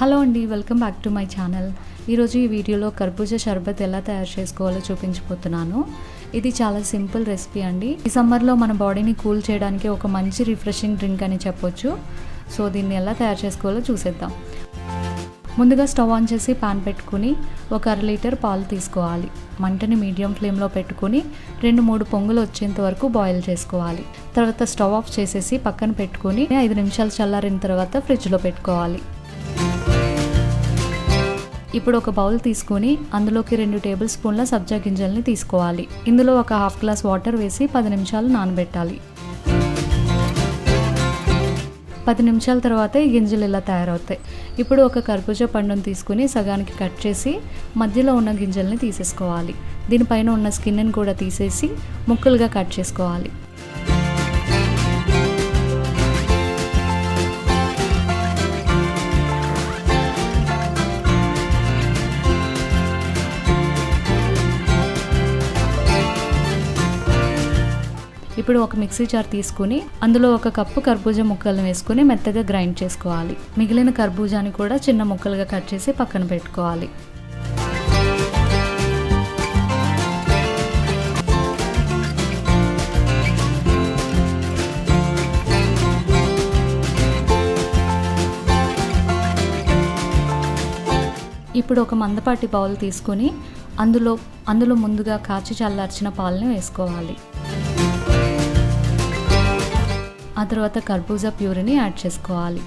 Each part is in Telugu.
హలో అండి welcome back to my channel. ఈరోజు ఈ వీడియోలో కర్బూజా షర్బత్ ఎలా తయారు చేసుకోవాలో చూపించబోతున్నాను. ఇది చాలా సింపుల్ రెసిపీ అండి. ఈ సమ్మర్లో మన బాడీని కూల్ చేయడానికి ఒక మంచి రిఫ్రెషింగ్ డ్రింక్ అని చెప్పొచ్చు. సో దీన్ని ఎలా తయారు చేసుకోవాలో చూసేద్దాం. ముందుగా స్టవ్ ఆన్ చేసి పాన్ పెట్టుకుని ఒక అర లీటర్ పాలు తీసుకోవాలి. మంటని మీడియం ఫ్లేమ్లో పెట్టుకుని రెండు మూడు పొంగులు వచ్చేంత వరకు బాయిల్ చేసుకోవాలి. తర్వాత స్టవ్ ఆఫ్ చేసేసి పక్కన పెట్టుకుని ఐదు నిమిషాలు చల్లారిన తర్వాత ఫ్రిడ్జ్లో పెట్టుకోవాలి. ఇప్పుడు ఒక బౌల్ తీసుకొని అందులోకి రెండు టేబుల్ స్పూన్ల సబ్జా గింజల్ని తీసుకోవాలి. ఇందులో ఒక హాఫ్ గ్లాస్ వాటర్ వేసి పది నిమిషాలు నానబెట్టాలి. పది నిమిషాల తర్వాత ఈ గింజలు ఇలా తయారవుతాయి. ఇప్పుడు ఒక కర్బూజా పండును తీసుకుని సగానికి కట్ చేసి మధ్యలో ఉన్న గింజల్ని తీసేసుకోవాలి. దీనిపైన ఉన్న స్కిన్ని కూడా తీసేసి ముక్కలుగా కట్ చేసుకోవాలి. ఇప్పుడు ఒక మిక్సీ జార్ తీసుకుని అందులో ఒక కప్పు కర్బూజా ముక్కలను వేసుకుని మెత్తగా గ్రైండ్ చేసుకోవాలి. మిగిలిన కర్బూజాని కూడా చిన్న ముక్కలుగా కట్ చేసి పక్కన పెట్టుకోవాలి. ఇప్పుడు ఒక మందపాటి బౌల్ తీసుకొని అందులో అందులో ముందుగా కాచి చల్లార్చిన పాలని వేసుకోవాలి. ఆ తర్వాత కర్బూజా ప్యూరిని యాడ్ చేసుకోవాలి.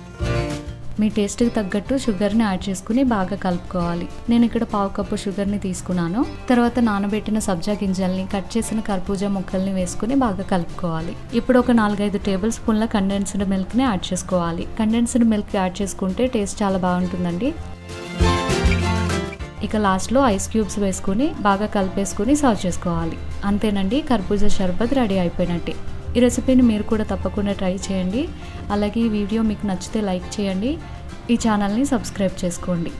మీ టేస్ట్కి తగ్గట్టు షుగర్ని యాడ్ చేసుకుని బాగా కలుపుకోవాలి. నేను ఇక్కడ పావు కప్పు షుగర్ని తీసుకున్నాను. తర్వాత నానబెట్టిన సబ్జా గింజల్ని కట్ చేసిన కర్బూజా ముక్కల్ని వేసుకుని బాగా కలుపుకోవాలి. ఇప్పుడు ఒక నాలుగైదు టేబుల్ స్పూన్ల కండెన్స్డ్ మిల్క్ని యాడ్ చేసుకోవాలి. కండెన్స్డ్ మిల్క్ యాడ్ చేసుకుంటే టేస్ట్ చాలా బాగుంటుందండి. ఇక లాస్ట్లో ఐస్ క్యూబ్స్ వేసుకుని బాగా కలిపేసుకుని సర్వ్ చేసుకోవాలి. అంతేనండి కర్బూజా షర్బత్ రెడీ అయిపోయినట్టే. ఈ రెసిపీని మీరు కూడా తప్పకుండా ట్రై చేయండి. అలాగే ఈ వీడియో మీకు నచ్చితే లైక్ చేయండి. ఈ ఛానల్ని సబ్స్క్రైబ్ చేసుకోండి.